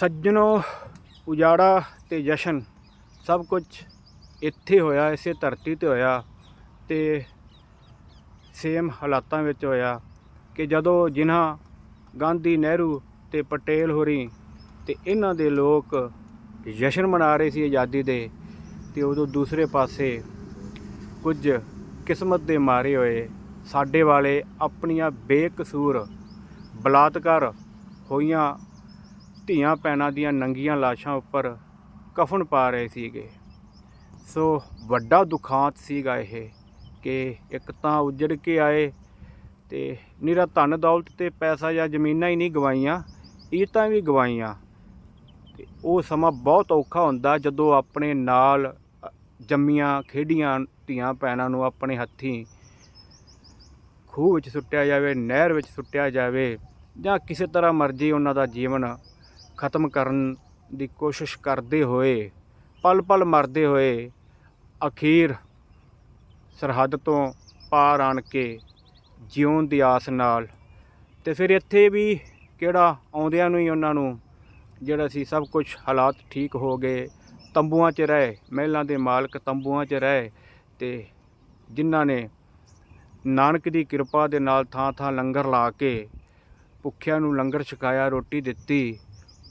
ਸੱਜਣੋ, ਉਜਾੜਾ ਤੇ ਜਸ਼ਨ, ਸਭ ਕੁਝ ਇੱਥੇ ਹੋਇਆ, ਇਸੇ ਧਰਤੀ ਤੇ ਹੋਇਆ ਤੇ ਸੇਮ ਹਾਲਾਤਾਂ ਵਿੱਚ ਹੋਇਆ ਕਿ ਜਦੋਂ ਜਿਨ੍ਹਾਂ ਗਾਂਧੀ ਨਹਿਰੂ ਤੇ ਪਟੇਲ ਹੋਰੀ ਤੇ ਇਹਨਾਂ ਦੇ ਲੋਕ ਜਸ਼ਨ ਮਨਾ ਰਹੇ ਸੀ ਆਜ਼ਾਦੀ ਦੇ ਤੇ ਉਦੋਂ ਦੂਸਰੇ ਪਾਸੇ ਕੁਝ ਕਿਸਮਤ ਦੇ ਮਾਰੇ ਹੋਏ, ਸਾਡੇ ਵਾਲੇ ਆਪਣੀਆਂ ਬੇਕਸੂਰ ਬਲਾਤਕਾਰ ਹੋਈਆਂ ਧੀਆਂ ਭੈਣਾਂ ਦੀਆਂ ਨੰਗੀਆਂ ਲਾਸ਼ਾਂ ਉੱਪਰ ਕਫਨ ਪਾ ਰਹੇ ਸੀਗੇ। ਸੋ ਵੱਡਾ ਦੁਖਾਂਤ ਸੀਗਾ ਇਹ ਕਿ ਇੱਕ ਤਾਂ ਉੱਜੜ ਕੇ ਆਏ ਤੇ ਨਿਰਾ ਧਨ ਦੌਲਤ ਤੇ ਪੈਸਾ ਜਾਂ ਜ਼ਮੀਨਾਂ ਹੀ ਨਹੀਂ ਗਵਾਈਆਂ, ਇਹ ਤਾਂ ਵੀ ਗਵਾਈਆਂ। ਤੇ ਉਹ ਸਮਾਂ ਬਹੁਤ ਔਖਾ ਹੁੰਦਾ ਜਦੋਂ ਆਪਣੇ ਨਾਲ ਜੰਮੀਆਂ ਖੇਡੀਆਂ ਧੀਆਂ ਭੈਣਾਂ ਨੂੰ ਆਪਣੇ ਹੱਥੀਂ ਖੂਹ ਵਿੱਚ ਸੁੱਟਿਆ ਜਾਵੇ, ਨਹਿਰ ਵਿੱਚ ਸੁੱਟਿਆ ਜਾਵੇ ਜਾਂ ਕਿਸੇ ਤਰ੍ਹਾਂ ਮਰਜ਼ੀ ਉਹਨਾਂ ਦਾ ਜੀਵਨ ਖਤਮ ਕਰਨ ਦੀ ਕੋਸ਼ਿਸ਼ ਕਰਦੇ ਹੋਏ ਪਲ ਪਲ ਮਰਦੇ ਹੋਏ, ਅਖੀਰ ਸਰਹੱਦ ਤੋਂ ਪਾਰ ਆਣ ਕੇ ਜਿਉਣ ਦੀ ਆਸ ਨਾਲ। ਤੇ ਫਿਰ ਇੱਥੇ ਵੀ ਕਿਹੜਾ ਆਉਂਦਿਆਂ ਨੂੰ ਹੀ ਉਹਨਾਂ ਨੂੰ ਜਿਹੜਾ ਸੀ ਸਭ ਕੁਝ ਹਾਲਾਤ ਠੀਕ ਹੋ ਗਏ, ਤੰਬੂਆਂ 'ਚ ਰਹੇ, ਮਹਿਲਾਂ ਦੇ ਮਾਲਕ ਤੰਬੂਆਂ 'ਚ ਰਹੇ ਤੇ ਜਿਨ੍ਹਾਂ ਨੇ ਨਾਨਕ ਦੀ ਕਿਰਪਾ ਦੇ ਨਾਲ ਥਾਂ ਥਾਂ ਲੰਗਰ ਲਾ ਕੇ ਭੁੱਖਿਆਂ ਨੂੰ ਲੰਗਰ ਛਕਾਇਆ, ਰੋਟੀ ਦਿੱਤੀ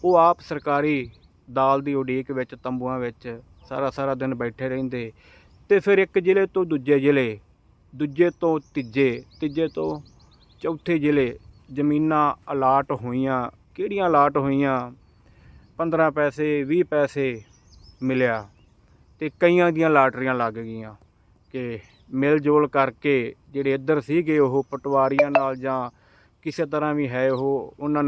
ਉਹ ਆਪ ਸਰਕਾਰੀ ਦਾਲ ਦੀ ਉਡੀਕ ਵਿੱਚ, ਤੰਬੂਆਂ ਵਿੱਚ ਸਾਰਾ ਸਾਰਾ ਦਿਨ ਬੈਠੇ ਰਹਿੰਦੇ। ਤੇ ਫਿਰ ਇੱਕ ਜ਼ਿਲ੍ਹੇ ਤੋਂ ਦੂਜੇ ਜ਼ਿਲ੍ਹੇ, ਦੂਜੇ ਤੋਂ ਤੀਜੇ ਤੀਜੇ ਤੋਂ ਚੌਥੇ ਜ਼ਿਲ੍ਹੇ ਜ਼ਮੀਨਾਂ ਅਲਾਟ ਹੋਈਆਂ। ਕਿਹੜੀਆਂ ਅਲਾਟ ਹੋਈਆਂ? 15 ਪੈਸੇ 20 ਪੈਸੇ ਮਿਲਿਆ ਤੇ ਕਈਆਂ ਦੀਆਂ ਲਾਟਰੀਆਂ ਲੱਗ ਗਈਆਂ ਕਿ ਮਿਲ ਜੋਲ ਕਰਕੇ ਜਿਹੜੇ ਇੱਧਰ ਸੀਗੇ ਉਹ ਪਟਵਾਰੀਆਂ ਨਾਲ ਜਾਂ ਕਿਸੇ ਤਰ੍ਹਾਂ ਵੀ ਹੈ ਉਹ, ਉਹਨਾਂ ਨੇ